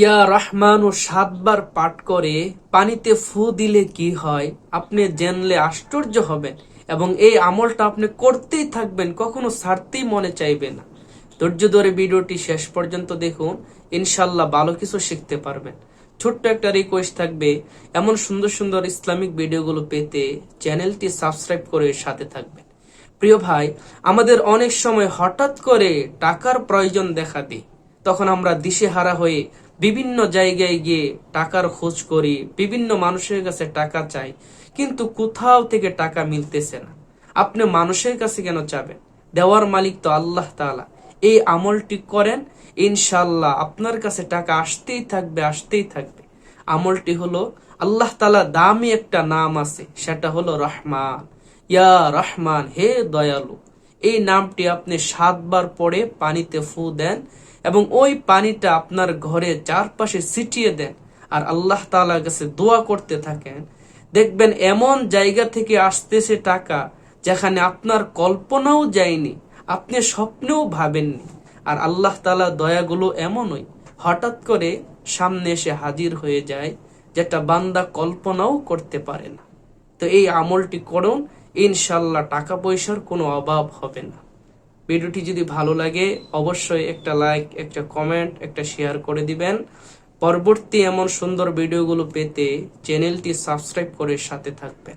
ইয়া রহমান ও সাতবার পাঠ করে পানিতে ফু দিলে কি হয়? আপনি জানলে আশ্চর্য হবেন এবং এই আমলটা আপনি করতেই থাকবেন, কখনো ছাড়তেই মনে চাইবে না। ধৈর্য ধরে ভিডিওটি শেষ পর্যন্ত দেখুন, ইনশাল্লাহ ভালো কিছু শিখতে পারবেন। ছোট্ট একটা রিকোয়েস্ট থাকবে, এমন সুন্দর সুন্দর ইসলামিক ভিডিওগুলো পেতে চ্যানেলটি সাবস্ক্রাইব করে সাথে থাকবেন। প্রিয় ভাই, আমাদের অনেক সময় হঠাৎ করে টাকার প্রয়োজন দেখা দিই তখন আমরা দিশেহারা হয়ে বিভিন্ন জায়গায় গিয়ে টাকার খোঁজ করি, বিভিন্ন মানুষের কাছে টাকা চাই, কিন্তু কোথাও থেকে টাকা মিলতেছে না। আপনি মানুষের কাছে কেন চাবেন? দেওয়ার মালিক তো আল্লাহ তাআলা। এই আমলটি করেন ইনশাল্লাহ আপনার কাছে টাকা আসতেই থাকবে আসতেই থাকবে। আমলটি হলো, আল্লাহ তাআলা দামি একটা নাম আছে, সেটা হলো রহমান। ইয়া রহমান, হে দয়ালু এই নামটি আপনি সাতবার পরে পানিতে ফু দেন এবং ওই পানিটা আপনার ঘরে চারপাশে ছিটিয়ে দেন। আর আল্লাহ তাআলার কাছে দোয়া করতে থাকেন, দেখবেন এমন জায়গা থেকে আসতেছে টাকা যেখানে আপনার কল্পনাও যায়নি, আপনি স্বপ্নেও ভাবেননি। আর আল্লাহ তালা দয়াগুলো এমনই, হঠাৎ করে সামনে এসে হাজির হয়ে যায়, যেটা বান্দা কল্পনাও করতে পারে না। তো এই আমলটি করুন ইনশাল্লাহ টাকা পয়সার কোনো অভাব হবে না। ভিডিওটি যদি ভালো লাগে, অবশ্যই একটা লাইক একটা কমেন্ট একটা শেয়ার করে দিবেন। পরবর্তী এমন সুন্দর ভিডিওগুলো পেতে চ্যানেলটি সাবস্ক্রাইব করে সাথে থাকবেন।